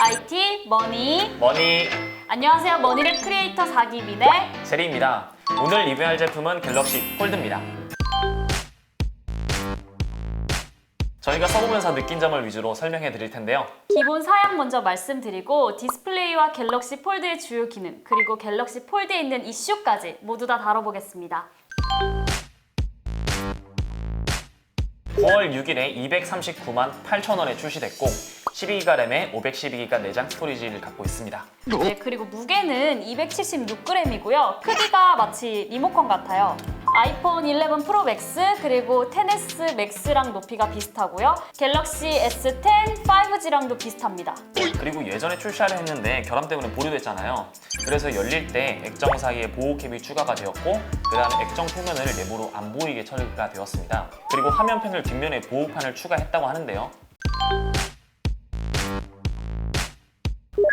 IT 머니 머니 안녕하세요 머니랩 크리에이터 4기 미대 제리입니다. 오늘 리뷰할 제품은 갤럭시 폴드입니다. 저희가 써보면서 느낀 점을 위주로 설명해 드릴 텐데요. 기본 사양 먼저 말씀드리고 디스플레이와 갤럭시 폴드의 주요 기능 그리고 갤럭시 폴드에 있는 이슈까지 모두 다 다뤄보겠습니다 9월 6일에 239만 8천 원에 출시됐고 12기가 램에 512기가 내장 스토리지를 갖고 있습니다. 네 그리고 무게는 276g이고요 크기가 마치 리모컨 같아요 아이폰 11 프로 맥스 그리고 10s 맥스랑 높이가 비슷하고요 갤럭시 S10 5G랑도 비슷합니다 그리고 예전에 출시하려 했는데 결함 때문에 보류됐잖아요. 그래서 열릴 때 액정 사이에 보호캡이 추가가 되었고 그 다음에 액정 표면을 내부로 안 보이게 처리가 되었습니다. 그리고 화면 패널 뒷면에 보호판을 추가했다고 하는데요.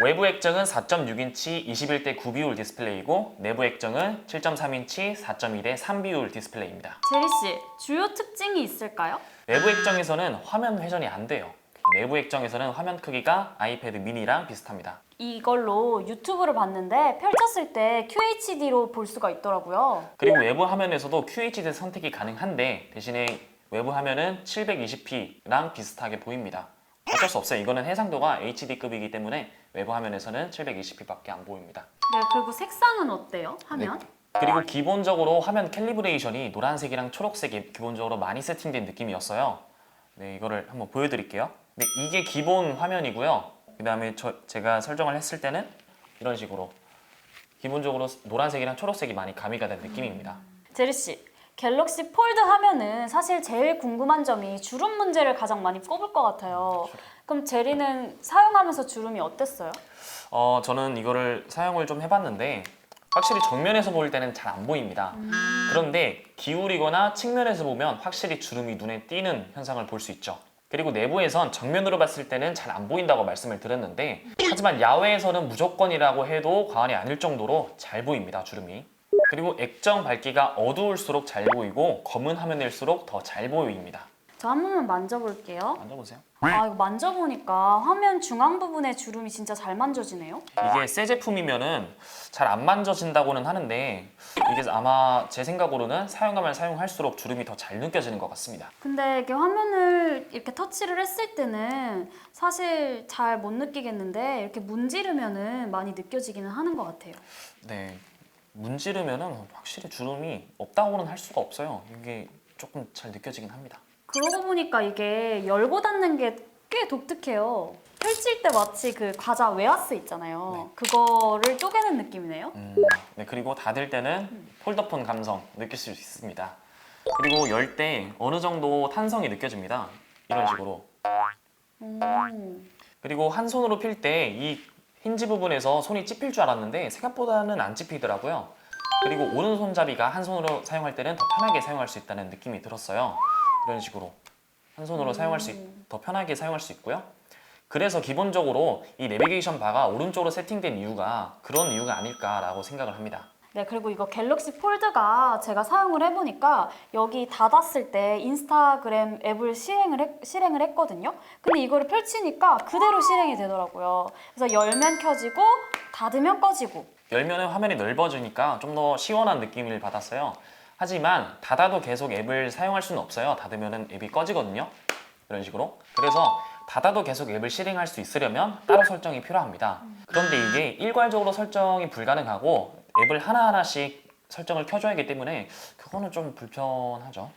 외부 액정은 4.6인치 21대 9비율 디스플레이고 내부 액정은 7.3인치 4.1대 3비율 디스플레이입니다. 제리 씨 주요 특징이 있을까요? 외부 액정에서는 화면 회전이 안 돼요. 내부 액정에서는 화면 크기가 아이패드 미니랑 비슷합니다. 이걸로 유튜브를 봤는데 펼쳤을 때 QHD로 볼 수가 있더라고요. 그리고 외부 화면에서도 QHD 선택이 가능한데 대신에 외부 화면은 720p랑 비슷하게 보입니다. 어쩔 수 없어요. 이거는 해상도가 HD급이기 때문에 외부 화면에서는 720p밖에 안 보입니다. 네, 그리고 색상은 어때요? 화면? 그리고 기본적으로 화면 캘리브레이션이 노란색이랑 초록색이 기본적으로 많이 세팅된 느낌이었어요. 네, 이거를 한번 보여드릴게요. 네, 이게 기본 화면이고요. 그 다음에 제가 설정을 했을 때는 이런 식으로 기본적으로 노란색이랑 초록색이 많이 가미가 된 느낌입니다. 제리 씨, 갤럭시 폴드 하면은 사실 제일 궁금한 점이 주름 문제를 가장 많이 꼽을 것 같아요. 그럼 제리는 사용하면서 주름이 어땠어요? 어, 저는 이거를 사용을 좀 해봤는데 확실히 정면에서 볼 때는 잘 안 보입니다. 그런데 기울이거나 측면에서 보면 확실히 주름이 눈에 띄는 현상을 볼 수 있죠. 그리고 내부에선 정면으로 봤을 때는 잘 안 보인다고 말씀을 드렸는데 하지만 야외에서는 무조건이라고 해도 과언이 아닐 정도로 잘 보입니다, 주름이. 그리고 액정 밝기가 어두울수록 잘 보이고 검은 화면일수록 더 잘 보입니다. 저 한 번만 만져볼게요. 만져보세요. 아, 이거 만져보니까 화면 중앙 부분에 주름이 진짜 잘 만져지네요. 이게 새 제품이면은 잘 안 만져진다고는 하는데 이게 아마 제 생각으로는 사용하면 사용할수록 주름이 더 잘 느껴지는 것 같습니다. 근데 이게 화면을 이렇게 터치를 했을 때는 사실 잘 못 느끼겠는데 이렇게 문지르면은 많이 느껴지기는 하는 것 같아요. 네, 문지르면은 확실히 주름이 없다고는 할 수가 없어요. 이게 조금 잘 느껴지긴 합니다. 그러고 보니까 이게 열고 닫는 게 꽤 독특해요. 펼칠 때 마치 그 과자 웨하스 있잖아요. 그거를 쪼개는 느낌이네요. 음, 네, 그리고 닫을 때는 폴더폰 감성 느끼실 수 있습니다. 그리고 열 때 어느 정도 탄성이 느껴집니다. 이런 식으로. 음. 그리고 한 손으로 필 때 이 힌지 부분에서 손이 찝힐 줄 알았는데 생각보다는 안 찝히더라고요. 그리고 오른손잡이가 한 손으로 사용할 때는 더 편하게 사용할 수 있다는 느낌이 들었어요. 이런 식으로 한 손으로 사용할 수더 편하게 사용할 수 있고요. 그래서 기본적으로 이 내비게이션 바가 오른쪽으로 세팅된 이유가 그런 이유가 아닐까라고 생각을 합니다. 네, 그리고 이거 갤럭시 폴드가 제가 사용을 해보니까 여기 닫았을 때 인스타그램 앱을 실행을, 했, 실행을 했거든요. 근데 이거를 펼치니까 그대로 실행이 되더라고요. 그래서 열면 켜지고 닫으면 꺼지고. 열면은 화면이 넓어지니까 좀 더 시원한 느낌을 받았어요. 하지만 닫아도 계속 앱을 사용할 수는 없어요. 닫으면은 앱이 꺼지거든요. 이런 식으로. 그래서 닫아도 계속 앱을 실행할 수 있으려면 따로 설정이 필요합니다. 그런데 이게 일괄적으로 설정이 불가능하고 앱을 하나하나씩 설정을 켜줘야 하기 때문에 그거는 좀 불편하죠.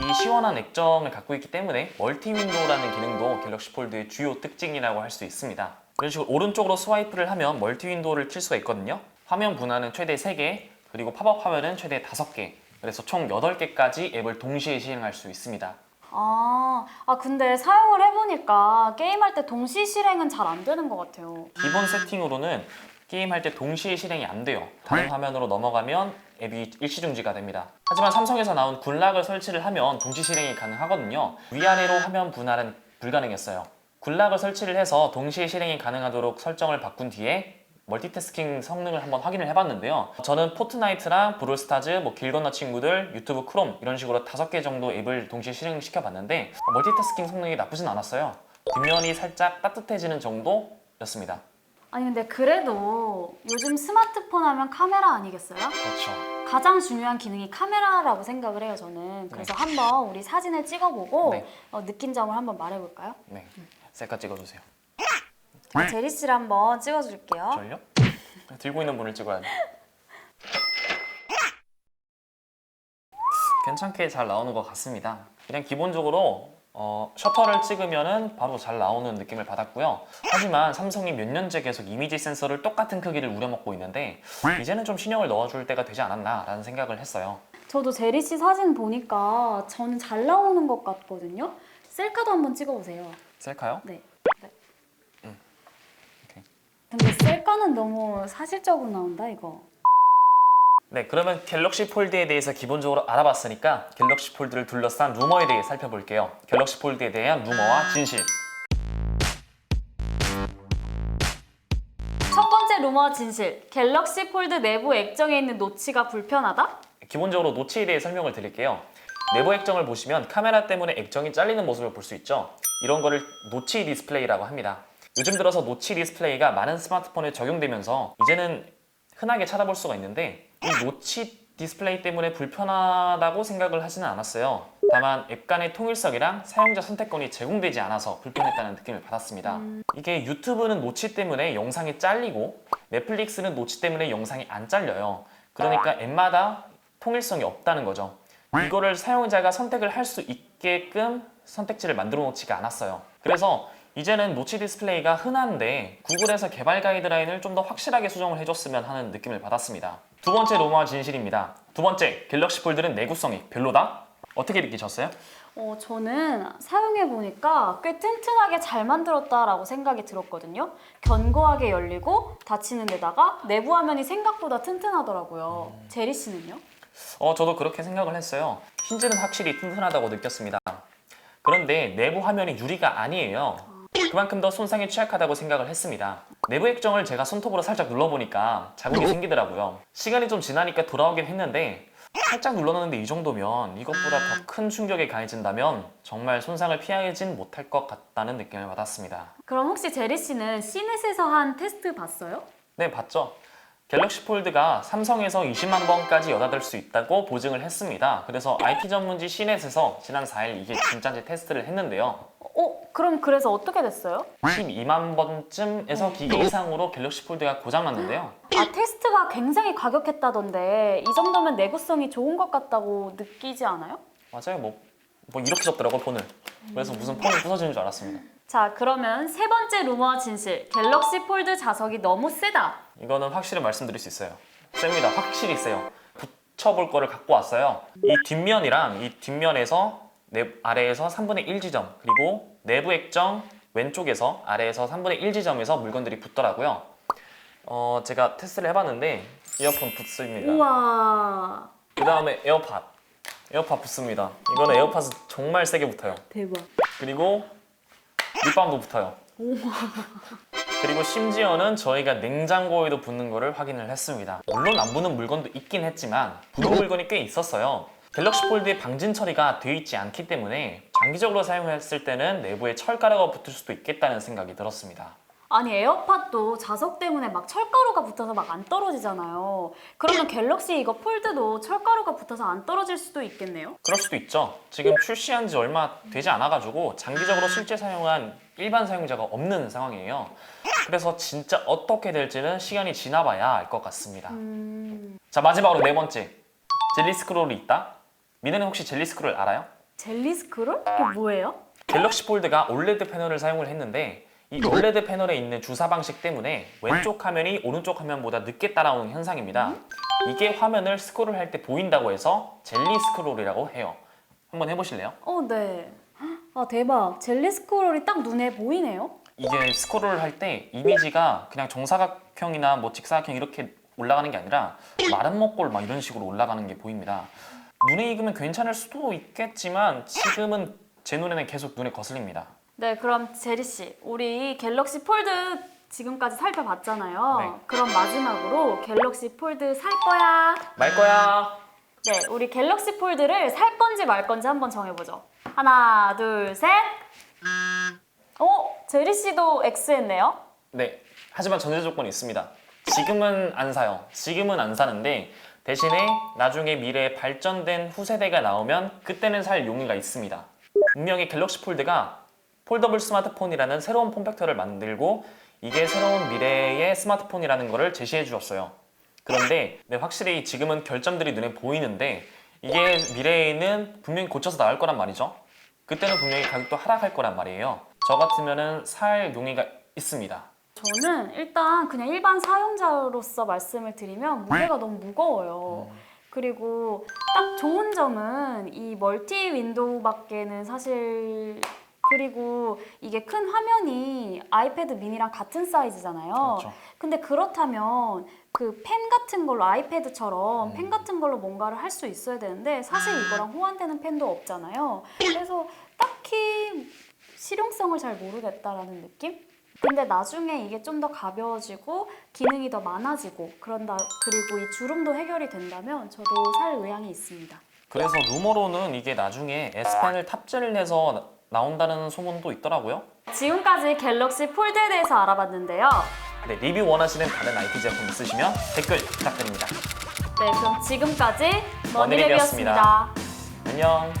이 시원한 액정을 갖고 있기 때문에 멀티 윈도우라는 기능도 갤럭시 폴드의 주요 특징이라고 할 수 있습니다. 이런 식으로 오른쪽으로 스와이프를 하면 멀티 윈도우를 킬 수가 있거든요. 화면 분할은 최대 3개, 그리고 팝업 화면은 최대 5개. 그래서 총 8개까지 앱을 동시에 실행할 수 있습니다. 아, 아 근데 사용을 해보니까 게임할 때 동시 실행은 잘 안 되는 것 같아요. 기본 세팅으로는 게임할 때 동시에 실행이 안 돼요. 다른 화면으로 넘어가면 앱이 일시 중지가 됩니다. 하지만 삼성에서 나온 굴락을 설치를 하면 동시 실행이 가능하거든요. 위아래로 화면 분할은 불가능했어요. 굴락을 설치를 해서 동시에 실행이 가능하도록 설정을 바꾼 뒤에 멀티태스킹 성능을 한번 확인을 해봤는데요. 저는 포트나이트랑 브롤스타즈, 뭐 길 건너 친구들, 유튜브 크롬 이런 식으로 다섯 개 정도 앱을 동시에 실행시켜 봤는데 멀티태스킹 성능이 나쁘진 않았어요. 뒷면이 살짝 따뜻해지는 정도였습니다. 아니 근데 그래도 요즘 스마트폰 하면 카메라 아니겠어요? 그렇죠. 가장 중요한 기능이 카메라라고 생각을 해요 저는. 그래서 한번 우리 사진을 찍어보고 네. 어, 느낀 점을 한번 말해볼까요? 네, 셀카 찍어주세요. 제리 씨를 한번 찍어줄게요. 저요? 들고 있는 분을 찍어야 돼. 괜찮게 잘 나오는 것 같습니다. 그냥 기본적으로 어, 셔터를 찍으면은 바로 잘 나오는 느낌을 받았고요. 하지만 삼성이 몇 년째 계속 이미지 센서를 똑같은 크기를 우려먹고 있는데 이제는 좀 신경을 넣어줄 때가 되지 않았나라는 생각을 했어요. 저도 제리 씨 사진 보니까 저는 잘 나오는 것 같거든요. 셀카도 한번 찍어보세요. 셀카요? 네. 근데 셀카는 너무 사실적으로 나온다 이거. 네, 그러면 갤럭시 폴드에 대해서 기본적으로 알아봤으니까 갤럭시 폴드를 둘러싼 루머에 대해 살펴볼게요. 갤럭시 폴드에 대한 루머와 진실. 첫 번째 루머 진실. 갤럭시 폴드 내부 액정에 있는 노치가 불편하다? 기본적으로 노치에 대해 설명을 드릴게요. 내부 액정을 보시면 카메라 때문에 액정이 잘리는 모습을 볼 수 있죠. 이런 거를 노치 디스플레이라고 합니다. 요즘 들어서 노치 디스플레이가 많은 스마트폰에 적용되면서 이제는 흔하게 찾아볼 수가 있는데 이 노치 디스플레이 때문에 불편하다고 생각을 하지는 않았어요. 다만 앱 간의 통일성이랑 사용자 선택권이 제공되지 않아서 불편했다는 느낌을 받았습니다. 이게 유튜브는 노치 때문에 영상이 잘리고 넷플릭스는 노치 때문에 영상이 안 잘려요. 그러니까 앱마다 통일성이 없다는 거죠. 이거를 사용자가 선택을 할 수 있게끔 선택지를 만들어 놓지가 않았어요. 그래서 이제는 노치 디스플레이가 흔한데 구글에서 개발 가이드라인을 좀 더 확실하게 수정을 해줬으면 하는 느낌을 받았습니다. 두 번째 로마 진실입니다. 두 번째, 갤럭시 폴드는 내구성이 별로다? 어떻게 느끼셨어요? 어, 저는 사용해 보니까 꽤 튼튼하게 잘 만들었다라고 생각이 들었거든요. 견고하게 열리고 닫히는 데다가 내부 화면이 생각보다 튼튼하더라고요. 제리 씨는요? 어, 저도 그렇게 생각을 했어요. 힌지는 확실히 튼튼하다고 느꼈습니다. 그런데 내부 화면이 유리가 아니에요. 그만큼 더 손상에 취약하다고 생각을 했습니다. 내부 액정을 제가 손톱으로 살짝 눌러보니까 자국이 생기더라고요. 시간이 좀 지나니까 돌아오긴 했는데 살짝 눌러놓는데 이 정도면 이것보다 더 큰 충격에 가해진다면 정말 손상을 피하진 못할 것 같다는 느낌을 받았습니다. 그럼 혹시 제리 씨는 시넷에서 한 테스트 봤어요? 네, 봤죠. 갤럭시 폴드가 삼성에서 20만 번까지 여닫을 수 있다고 보증을 했습니다. 그래서 IT 전문지 시넷에서 지난 4일 이게 진짜인지 테스트를 했는데요. 어, 그럼 그래서 어떻게 됐어요? 12만 번쯤에서 기계 이상으로 갤럭시 폴드가 고장났는데요. 아, 테스트가 굉장히 과격했다던데 이 정도면 내구성이 좋은 것 같다고 느끼지 않아요? 맞아요, 뭐, 뭐 이렇게 접더라고 폰을. 그래서 무슨 폰이 부서지는 줄 알았습니다. 자, 그러면 세 번째 루머 진실. 갤럭시 폴드 자석이 너무 세다. 이거는 확실히 말씀드릴 수 있어요. 셉니다. 확실히 세요. 붙여볼 거를 갖고 왔어요. 이 뒷면이랑 이 뒷면에서 내 아래에서 3분의 1 지점 그리고 내부 액정 왼쪽에서 아래에서 3분의 1 지점에서 물건들이 붙더라고요. 어, 제가 테스트를 해봤는데 이어폰 붙습니다. 우와. 그 다음에 에어팟. 에어팟 붙습니다. 이거는 에어팟은 정말 세게 붙어요. 대박. 그리고 립밤도 붙어요. 그리고 심지어는 저희가 냉장고에도 붙는 거를 확인을 했습니다. 물론 안 붙는 물건도 있긴 했지만 붙는 물건이 꽤 있었어요. 갤럭시 폴드의 방진 처리가 되어 있지 않기 때문에 장기적으로 사용했을 때는 내부에 철가루가 붙을 수도 있겠다는 생각이 들었습니다. 아니 에어팟도 자석 때문에 막 철가루가 붙어서 막 안 떨어지잖아요. 그러면 갤럭시 이거 폴드도 철가루가 붙어서 안 떨어질 수도 있겠네요. 그럴 수도 있죠. 지금 출시한 지 얼마 되지 않아가지고 장기적으로 실제 사용한 일반 사용자가 없는 상황이에요. 그래서 진짜 어떻게 될지는 시간이 지나봐야 알 것 같습니다. 음, 자 마지막으로 네 번째 젤리 스크롤이 있다. 미네는 혹시 젤리 스크롤 알아요? 젤리 스크롤? 이게 뭐예요? 갤럭시 폴드가 올레드 패널을 사용을 했는데 이 올레드 패널에 있는 주사 방식 때문에 왼쪽 화면이 오른쪽 화면보다 늦게 따라오는 현상입니다. 이게 화면을 스크롤 할 때 보인다고 해서 젤리 스크롤이라고 해요. 한번 해보실래요? 어, 네. 아 대박. 젤리 스크롤이 딱 눈에 보이네요. 이게 스크롤을 할때 이미지가 그냥 정사각형이나 뭐 직사각형 이렇게 올라가는 게 아니라 마른 목골 막 이런 식으로 올라가는 게 보입니다. 눈에 익으면 괜찮을 수도 있겠지만 지금은 제 눈에는 계속 눈에 거슬립니다. 네, 그럼 제리 씨, 우리 갤럭시 폴드 지금까지 살펴봤잖아요. 네. 그럼 마지막으로 갤럭시 폴드 살 거야. 말 거야. 네, 우리 갤럭시 폴드를 살 건지 말 건지 한번 정해보죠. 하나, 둘, 셋. 어, 제리 씨도 X 했네요. 네. 하지만 전제 조건이 있습니다. 지금은 안 사요. 지금은 안 사는데 대신에 나중에 미래에 발전된 후세대가 나오면 그때는 살 용의가 있습니다. 분명히 갤럭시 폴드가 폴더블 스마트폰이라는 새로운 폼팩터를 만들고 이게 새로운 미래의 스마트폰이라는 것을 제시해 주었어요. 그런데 네, 확실히 지금은 결점들이 눈에 보이는데 이게 미래에는 분명히 고쳐서 나올 거란 말이죠. 그때는 분명히 가격도 하락할 거란 말이에요. 저 같으면은 살 용의가 있습니다. 저는 일단 그냥 일반 사용자로서 말씀을 드리면 무게가 너무 무거워요. 그리고 딱 좋은 점은 이 멀티 윈도우밖에는 사실 그리고 이게 큰 화면이 아이패드 미니랑 같은 사이즈잖아요. 그렇죠. 근데 그렇다면 그 펜 같은 걸로 아이패드처럼 음. 펜 같은 걸로 뭔가를 할 수 있어야 되는데 사실 이거랑 호환되는 펜도 없잖아요. 그래서 딱히 실용성을 잘 모르겠다라는 느낌? 근데 나중에 이게 좀 더 가벼워지고 기능이 더 많아지고 그런다 그리고 이 주름도 해결이 된다면 저도 살 의향이 있습니다. 그래서 루머로는 이게 나중에 S펜을 탑재를 해서 나- 나온다는 소문도 있더라고요. 지금까지 갤럭시 폴드에 대해서 알아봤는데요. 네, 리뷰 원하시는 다른 IT 제품 있으시면 댓글 부탁드립니다. 네, 그럼 지금까지 머니랩이었습니다. 머니랩이었습니다. 안녕.